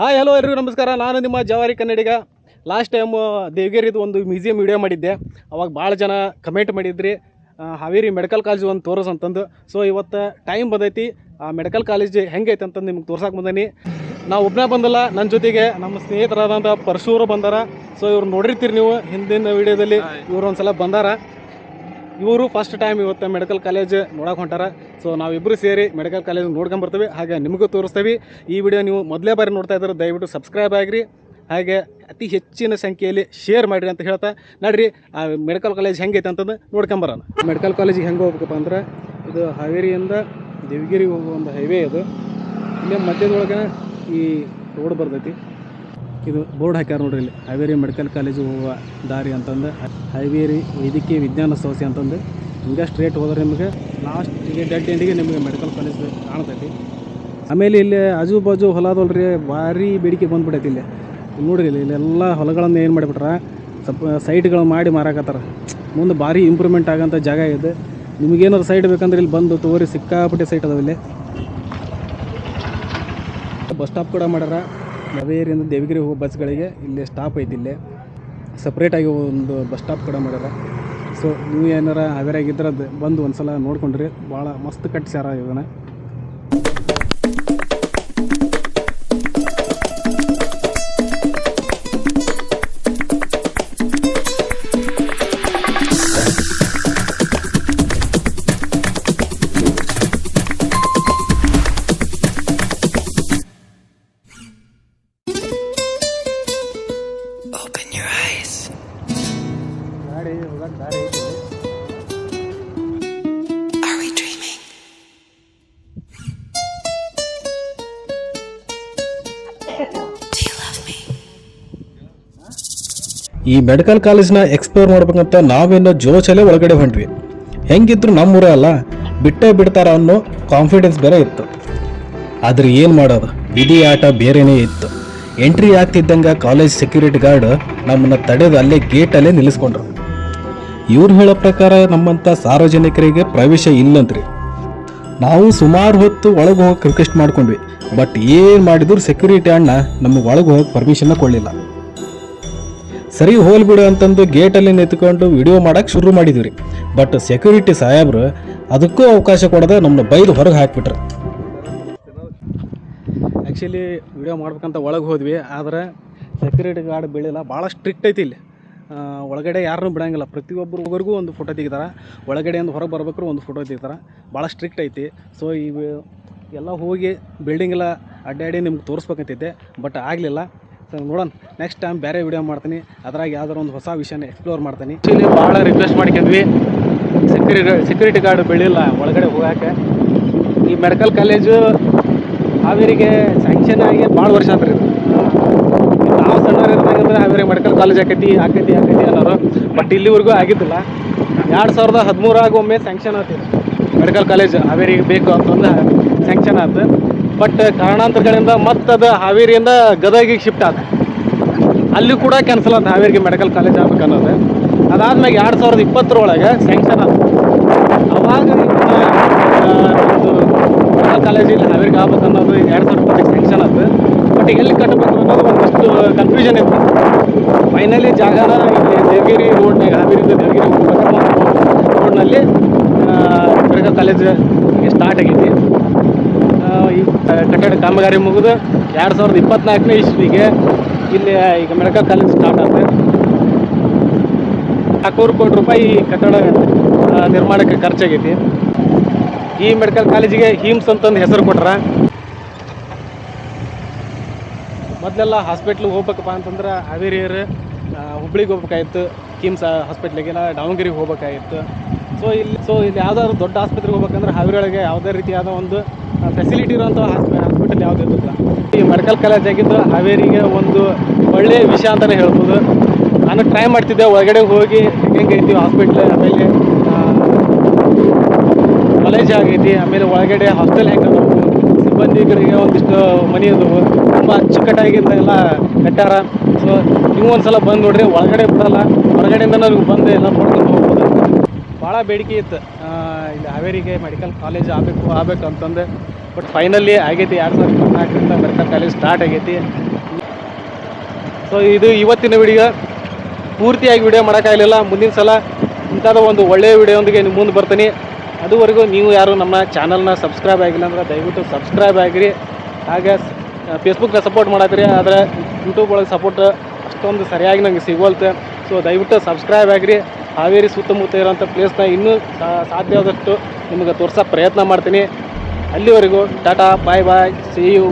Hi hello ಎಲ್ರಿಗೂ ನಮಸ್ಕಾರ. ನಾನು ನಿಮ್ಮ ಜವಾರಿ ಕನ್ನಡಿಗ. ಲಾಸ್ಟ್ ಟೈಮ್ ದೇವಗಿರಿದು ಒಂದು ಮ್ಯೂಸಿಯಂ ವಿಡಿಯೋ ಮಾಡಿದ್ದೆ. ಅವಾಗ ಭಾಳ ಜನ ಕಮೆಂಟ್ ಮಾಡಿದ್ರಿ. ಹಾವೇರಿ ಮೆಡಿಕಲ್ ಕಾಲೇಜ್ ಒಂದು ತೋರಿಸ್ ಅಂತಂದು. ಸೊ ಇವತ್ತು ಟೈಮ್ ಬಂದೈತಿ. ಆ ಮೆಡಿಕಲ್ ಕಾಲೇಜ್ ಹೆಂಗೈತೆ ಅಂತಂದು ನಿಮ್ಗೆ ತೋರ್ಸಕ್ಕೆ ಬಂದೀನಿ. ನಾವು ಒಬ್ಬನೇ ಬಂದಲ್ಲ ನನ್ನ ಜೊತೆಗೆ ನಮ್ಮ ಸ್ನೇಹಿತರಾದಂಥ ಪರಶೂರು ಬಂದಾರ. ಸೊ ಇವ್ರು ನೋಡಿರ್ತೀರಿ ನೀವು ಹಿಂದಿನ ವಿಡಿಯೋದಲ್ಲಿ. ಇವ್ರು ಒಂದ್ಸಲ ಬಂದಾರ. ಇವರು ಫಸ್ಟ್ ಟೈಮ್ ಇವತ್ತು ಮೆಡಿಕಲ್ ಕಾಲೇಜ್ ನೋಡಕ್ಕೆ ಹೊಂಟಾರ. ಸೊ ನಾವಿಬ್ಬರು ಸೇರಿ ಮೆಡಿಕಲ್ ಕಾಲೇಜ್ ನೋಡ್ಕೊಂಬರ್ತೀವಿ ಹಾಗೆ ನಿಮಗೂ ತೋರಿಸ್ತೀವಿ. ಈ ವಿಡಿಯೋ ನೀವು ಮೊದಲೇ ಬಾರಿ ನೋಡ್ತಾ ಇದ್ದಾರೆ ದಯವಿಟ್ಟು ಸಬ್ಸ್ಕ್ರೈಬ್ ಆಗಿರಿ. ಹಾಗೆ ಅತಿ ಹೆಚ್ಚಿನ ಸಂಖ್ಯೆಯಲ್ಲಿ ಶೇರ್ ಮಾಡಿರಿ ಅಂತ ಹೇಳ್ತಾ. ನಡ್ರಿ, ಆ ಮೆಡಿಕಲ್ ಕಾಲೇಜ್ ಹೆಂಗೈತೆ ಅಂತಂದು ನೋಡ್ಕೊಂಬರೋಣ ಮೆಡಿಕಲ್ ಕಾಲೇಜಿಗೆ ಹೆಂಗೆ ಹೋಗ್ಬೇಕಪ್ಪ ಅಂದ್ರೆ, ಇದು ಹಾವೇರಿಯಿಂದ ದೇವಗಿರಿ ಹೋಗುವ ಒಂದು ಹೈವೇ ಇದು ಇಲ್ಲೇ ಮಧ್ಯದೊಳಗೆ ಈ ರೋಡ್ ಬರ್ತೈತಿ. ಇದು ಬೋರ್ಡ್ ಹಾಕ್ಯಾರ ನೋಡ್ರಿ ಇಲ್ಲಿ. ಹಾವೇರಿ ಮೆಡಿಕಲ್ ಕಾಲೇಜು ಹೋಗುವ ದಾರಿ ಅಂತಂದು. ಹಾವೇರಿ ವೈದ್ಯಕೀಯ ವಿಜ್ಞಾನ ಸಂಸ್ಥೆ ಅಂತಂದು. ಹಿಂಗೆ ಸ್ಟ್ರೇಟ್ ಹೋದ್ರೆ ನಿಮಗೆ ಲಾಸ್ಟಿಗೆ ಡೆಡ್ ಎಂಡಿಗೆ ನಿಮಗೆ ಮೆಡಿಕಲ್ ಕಾಲೇಜ್ ಕಾಣ್ತೈತಿ. ಆಮೇಲೆ ಇಲ್ಲಿ ಆಜು ಬಾಜು ಹೊಲದೊಳ್ರಿ ಭಾರಿ ಬೇಡಿಕೆ ಬಂದ್ಬಿಟ್ಟೈತಿ ಇಲ್ಲಿ. ನೋಡ್ರಿ ಇಲ್ಲಿ ಇಲ್ಲೆಲ್ಲ ಹೊಲಗಳನ್ನು ಏನು ಮಾಡಿಬಿಟ್ರ? ಸ್ವಲ್ಪ ಸೈಟ್ಗಳು ಮಾಡಿ ಮಾರಾಕತ್ತಾರ. ಮುಂದೆ ಭಾರಿ ಇಂಪ್ರೂವ್ಮೆಂಟ್ ಆಗೋಂಥ ಜಾಗ ಇದೆ. ನಿಮಗೇನಾದ್ರು ಸೈಟ್ ಬೇಕಂದ್ರೆ ಇಲ್ಲಿ ಬಂದು ತಗೋರಿ ಸಿಕ್ಕಾಪಟ್ಟೆ ಸೈಟ್ ಅದಾವ ಇಲ್ಲಿ. ಬಸ್ ಸ್ಟಾಪ್ ಕೂಡ ಮಾಡ್ಯಾರ. ಹಾವೇರಿಯಿಂದ ದೇವಗಿರಿ ಹೋಗೋ ಬಸ್ಗಳಿಗೆ ಇಲ್ಲಿ ಸ್ಟಾಪ್ ಐತಿ ಇಲ್ಲಿ. ಸಪ್ರೇಟಾಗಿ ಒಂದು ಬಸ್ ಸ್ಟಾಪ್ ಕೂಡ ಮಾಡ್ಯಾರ. ಸೊ ನೀವು ಏನಾರ ಹಾವೇರಿಯಾಗಿದ್ರೆ ಅದು ಬಂದು ಒಂದು ಸಲ ನೋಡ್ಕೊಂಡ್ರಿ. ಭಾಳ ಮಸ್ತ್ ಕಟ್ಸ್ಯಾರ ಇದನ್ನು ಈ ಮೆಡಿಕಲ್ ಕಾಲೇಜ್ನ ಎಕ್ಸ್ಪ್ಲೋರ್ ಮಾಡ್ಬೇಕಂತ ನಾವೇನೋ ಜೋಶಲ್ಲೇ ಒಳಗಡೆ ಹೊಂಟ್ವಿ. ಹೆಂಗಿದ್ರು ನಮ್ಮೂರೇ ಅಲ್ಲ, ಬಿಟ್ಟೇ ಬಿಡ್ತಾರ ಅನ್ನೋ ಕಾನ್ಫಿಡೆನ್ಸ್ ಬೇರೆ ಇತ್ತು. ಆದ್ರೆ ಏನು ಮಾಡೋದು ವಿಧಿ ಆಟ ಬೇರೆನೇ ಇತ್ತು. ಎಂಟ್ರಿ ಆಗ್ತಿದ್ದಂಗೆ ಕಾಲೇಜ್ ಸೆಕ್ಯೂರಿಟಿ ಗಾರ್ಡ್ ನಮ್ಮನ್ನ ತಡೆದು ಅಲ್ಲೇ ಗೇಟಲ್ಲೇ ನಿಲ್ಲಿಸ್ಕೊಂಡ್ರು. ಇವ್ರು ಹೇಳೋ ಪ್ರಕಾರ ನಮ್ಮಂಥ ಸಾರ್ವಜನಿಕರಿಗೆ ಪ್ರವೇಶ ಇಲ್ಲಂತ್ರಿ. ನಾವು ಸುಮಾರು ಹೊತ್ತು ಒಳಗೆ ಹೋಗಕ್ಕೆ ರಿಕ್ವೆಸ್ಟ್ ಮಾಡ್ಕೊಂಡ್ವಿ. ಬಟ್ ಏನು ಮಾಡಿದ್ರು ಸೆಕ್ಯೂರಿಟಿ ಅಣ್ಣ ನಮಗೆ ಒಳಗೆ ಹೋಗಕ್ಕೆ ಪರ್ಮಿಷನ್ನ ಕೊಡಲಿಲ್ಲ. ಸರಿ ಹೋಲ್ ಬಿಡು ಅಂತಂದು ಗೇಟಲ್ಲಿ ನಿಂತ್ಕೊಂಡು ವಿಡಿಯೋ ಮಾಡೋಕ್ಕೆ ಶುರು ಮಾಡಿದ್ವಿ. ಬಟ್ ಸೆಕ್ಯೂರಿಟಿ ಸಾಹೇಬ್ರು ಅದಕ್ಕೂ ಅವಕಾಶ ಕೊಡದೆ ನಮ್ಮನ್ನ ಬೈದು ಹೊರಗೆ ಹಾಕ್ಬಿಟ್ರು. ಆ್ಯಕ್ಚುಲಿ ವಿಡಿಯೋ ಮಾಡ್ಬೇಕಂತ ಒಳಗೆ ಹೋದ್ವಿ. ಆದರೆ ಸೆಕ್ಯೂರಿಟಿ ಗಾರ್ಡ್ ಬೀಳಿಲ್ಲ. ಭಾಳ ಸ್ಟ್ರಿಕ್ಟ್ ಐತಿ ಇಲ್ಲಿ. ಒಳಗಡೆ ಯಾರನ್ನೂ ಬಿಡಂಗಿಲ್ಲ. ಪ್ರತಿಯೊಬ್ಬರಿಗೂ ಒಂದು ಫೋಟೋ ತೆಗಿತಾರೆ. ಒಳಗಡೆಯಿಂದ ಹೊರಗೆ ಬರ್ಬೇಕಾದ್ರೂ ಒಂದು ಫೋಟೋ ತೆಗಿತಾರೆ. ಭಾಳ ಸ್ಟ್ರಿಕ್ಟ್ ಐತಿ. ಸೊ ಈ ಎಲ್ಲ ಹೋಗಿ ಬಿಲ್ಡಿಂಗ್ ಎಲ್ಲ ಅಡ್ಡಾಡಿ ನಿಮ್ಗೆ ತೋರಿಸ್ಬೇಕಂತಿದ್ದೆ ಬಟ್ ಆಗಲಿಲ್ಲ. ಸೊ ನೋಡೋಣ. ನೆಕ್ಸ್ಟ್ ಟೈಮ್ ಬೇರೆ ವಿಡಿಯೋ ಮಾಡ್ತೀನಿ. ಅದ್ರಾಗ ಯಾವ್ದಾರು ಒಂದು ಹೊಸ ವಿಷಯನ ಎಕ್ಸ್ಪ್ಲೋರ್ ಮಾಡ್ತೀನಿ. ಆ್ಯಕ್ಚುಲಿ ಭಾಳ ರಿಕ್ವೆಸ್ಟ್ ಮಾಡ್ಕೊಂಡ್ವಿ. ಸೆಕ್ಯೂರಿಟಿ ಸೆಕ್ಯೂರಿಟಿ ಗಾರ್ಡ್ ಬೆಳಿಲ್ಲ ಒಳಗಡೆ ಹೋಗಕ್ಕೆ ಈ ಮೆಡಿಕಲ್ ಕಾಲೇಜು ಹಾವೇರಿಗೆ ಸ್ಯಾಂಕ್ಷನ್ ಆಗಿ ಭಾಳ ವರ್ಷ ನಾವು ಹಾವೇರಿ ಮೆಡಿಕಲ್ ಕಾಲೇಜ್ ಆಕೈತಿ ಆಕೈತಿ ಆಕೈತಿ ಅನ್ನೋರು. ಬಟ್ ಇಲ್ಲಿವರೆಗೂ ಆಗಿದ್ದಿಲ್ಲ. ಎರಡು ಸಾವಿರದ ಹದಿಮೂರಾಗ ಒಮ್ಮೆ ಸ್ಯಾಂಕ್ಷನ್ ಆಯ್ತು ಮೆಡಿಕಲ್ ಕಾಲೇಜ್ ಹಾವೇರಿಗೆ ಬೇಕು ಅಂತಂದು ಸ್ಯಾಂಕ್ಷನ್ ಆಯ್ತು ಬಟ್ ಕಾರಣಾಂತರಗಳಿಂದ ಮತ್ತೆ ಅದು ಹಾವೇರಿಯಿಂದ ಗದಗಿಗೆ ಶಿಫ್ಟ್ ಆದ ಅಲ್ಲಿ ಕೂಡ ಕ್ಯಾನ್ಸಲ್ ಆಯ್ತು ಹಾವೇರಿಗೆ ಮೆಡಿಕಲ್ ಕಾಲೇಜ್ ಆಗ್ಬೇಕು ಅನ್ನೋದು. ಅದಾದ್ಮೇಲೆ ಎರಡು ಸಾವಿರದ ಇಪ್ಪತ್ತರೊಳಗೆ ಸ್ಯಾಂಕ್ಷನ್ ಆಯ್ತು ಅವಾಗ ಕಾಲೇಜಿಗೆ ಹಾವೇರಿಗೆ ಆಗ್ಬೇಕು ಅನ್ನೋದು ಎರಡು ಸಾವಿರದ ಇಪ್ಪತ್ತಕ್ಕೆ ಸ್ಯಾಂಕ್ಷನ್ ಆಯ್ತು ಬಟ್ ಎಲ್ಲಿ ಕಟ್ಟಬೇಕು ಅನ್ನೋದು ಒಂದಷ್ಟು ಕನ್ಫ್ಯೂಷನ್ ಇತ್ತು ಫೈನಲಿ ಜಾಗನ ದೇವಗಿರಿ ರೋಡ್ನಾಗ ಹಾವೇರಿಂದ ದೇವಗಿರಿ ರೋಡ್ನಲ್ಲಿ ಮೆಡಿಕಲ್ ಕಾಲೇಜ್ ಸ್ಟಾರ್ಟ್ ಆಗೈತಿ ಈ ಕಟ್ಟಡ ಕಾಮಗಾರಿ ಮುಗಿದು ಎರಡು ಸಾವಿರದ ಇಪ್ಪತ್ನಾಲ್ಕನೇ ಇಸ್ವಿಗೆ ಇಲ್ಲಿ ಈಗ ಮೆಡಿಕಲ್ ಕಾಲೇಜ್ ಸ್ಟಾರ್ಟ್ ಆಗುತ್ತೆ ನಾಲ್ಕೂರು ಕೋಟಿ ರೂಪಾಯಿ ಈ ಕಟ್ಟಡ ನಿರ್ಮಾಣಕ್ಕೆ ಖರ್ಚಾಗೈತಿ. ಈ ಮೆಡಿಕಲ್ ಕಾಲೇಜಿಗೆ ಹಿಮ್ಸ್ ಅಂತಂದು ಹೆಸರು ಕೊಟ್ರ. ಮೊದಲೆಲ್ಲ ಹಾಸ್ಪಿಟ್ಲಿಗೆ ಹೋಗ್ಬೇಕಪ್ಪ ಅಂತಂದ್ರೆ ಹಾವೇರಿಯರು ಹುಬ್ಳಿಗೆ ಹೋಗ್ಬೇಕಾಗಿತ್ತು ಕಿಮ್ಸ್ ಹಾಸ್ಪಿಟ್ಲಿಗೆ ಇಲ್ಲ ದಾವಣಗೆರೆಗೆ ಹೋಗ್ಬೇಕಾಗಿತ್ತು. ಸೊ ಇಲ್ಲಿ ಸೊ ಇಲ್ಲಿ ಯಾವುದಾದ್ರು ದೊಡ್ಡ ಆಸ್ಪತ್ರೆಗೆ ಹೋಗ್ಬೇಕಂದ್ರೆ ಹಾವೇರಿ ಒಳಗೆ ಯಾವುದೇ ರೀತಿಯಾದ ಒಂದು ಫೆಸಿಲಿಟಿ ಇರುವಂಥ ಹಾಸ್ಪಿ ಹಾಸ್ಪಿಟಲ್ ಯಾವುದೇ ಇರಲಿಲ್ಲ ಈ ಮೆಡಿಕಲ್ ಕಾಲೇಜ್ ಆಗಿದ್ದು ಹಾವೇರಿಗೆ ಒಂದು ಒಳ್ಳೆಯ ವಿಷಯ ಅಂತಲೇ ಹೇಳ್ಬೋದು. ನಾನು ಟ್ರೈ ಮಾಡ್ತಿದ್ದೆ ಒಳಗಡೆ ಹೋಗಿ ಹೆಂಗೆ ಐತಿ ಹಾಸ್ಪಿಟ್ಲ್ ಆಮೇಲೆ ಕಾಲೇಜ್ ಆಗೈತಿ ಆಮೇಲೆ ಒಳಗಡೆ ಹಾಸ್ಟೆಲ್ ಹೆಂಗೆ ಸಿಬ್ಬಂದಿಗಳಿಗೆ ಒಂದಿಷ್ಟು ಮನೆ ಅದಾವು ತುಂಬ ಅಚ್ಚುಕಟ್ಟಾಗಿಂದ ಎಲ್ಲ ಕಟ್ಟಾರ. ಸೊ ನೀವು ಒಂದ್ಸಲ ಬಂದು ನೋಡ್ರಿ, ಒಳಗಡೆ ಬಿಡಲ್ಲ. ಹೊರಗಡೆಯಿಂದ ನೀವು ಬಂದು ಎಲ್ಲ ನೋಡ್ಕೊಂಡು ಹೋಗ್ಬೋದು. ಭಾಳ ಬೇಡಿಕೆ ಇತ್ತು. ಇಲ್ಲಿ ಹಾವೇರಿಗೆ ಮೆಡಿಕಲ್ ಕಾಲೇಜ್ ಆಗಬೇಕು ಆಗಬೇಕು ಅಂತಂದು. ಬಟ್ ಫೈನಲಿ ಆಗೈತಿ ಎರಡು ಸಾವಿರದ ಇಪ್ಪತ್ನಾಲ್ಕರಿಂದ ಮೆಡಿಕಲ್ ಕಾಲೇಜ್ ಸ್ಟಾರ್ಟ್ ಆಗೈತಿ. ಸೊ ಇದು ಇವತ್ತಿನ ವಿಡಿಯೋ ಪೂರ್ತಿಯಾಗಿ ವಿಡಿಯೋ ಮಾಡೋಕ್ಕಾಗಲಿಲ್ಲ ಮುಂದಿನ ಸಲ ಇಂಥದ ಒಂದು ಒಳ್ಳೆಯ ವಿಡಿಯೋಂದಿಗೆ ನಿಮ್ಮ ಮುಂದೆ ಬರ್ತೀನಿ. ಅದುವರೆಗೂ ನೀವು ಯಾರು ನಮ್ಮ ಚಾನಲ್ನ ಸಬ್ಸ್ಕ್ರೈಬ್ ಆಗಿಲ್ಲ ಅಂದ್ರೆ ದಯವಿಟ್ಟು ಸಬ್ಸ್ಕ್ರೈಬ್ ಆಗಿರಿ. ಹಾಗೆ ಫೇಸ್ಬುಕ್ನ ಸಪೋರ್ಟ್ ಮಾಡತ್ತೀರಿ, ಆದರೆ ಯೂಟ್ಯೂಬ್ ಒಳಗೆ ಸಪೋರ್ಟ್ ಅಷ್ಟೊಂದು ಸರಿಯಾಗಿ ನಂಗೆ ಸಿಗೋಲ್ತೆ. ಸೊ ದಯವಿಟ್ಟು ಸಬ್ಸ್ಕ್ರೈಬ್ ಆಗಿರಿ. ಹಾವೇರಿ ಸುತ್ತಮುತ್ತ ಇರೋಂಥ ಪ್ಲೇಸ್ನ ಇನ್ನೂ ಸಾಧ್ಯವಾದಷ್ಟು ನಿಮಗೆ ತೋರ್ಸೋ ಪ್ರಯತ್ನ ಮಾಡ್ತೀನಿ. ಅಲ್ಲಿವರೆಗೂ tata bye bye see you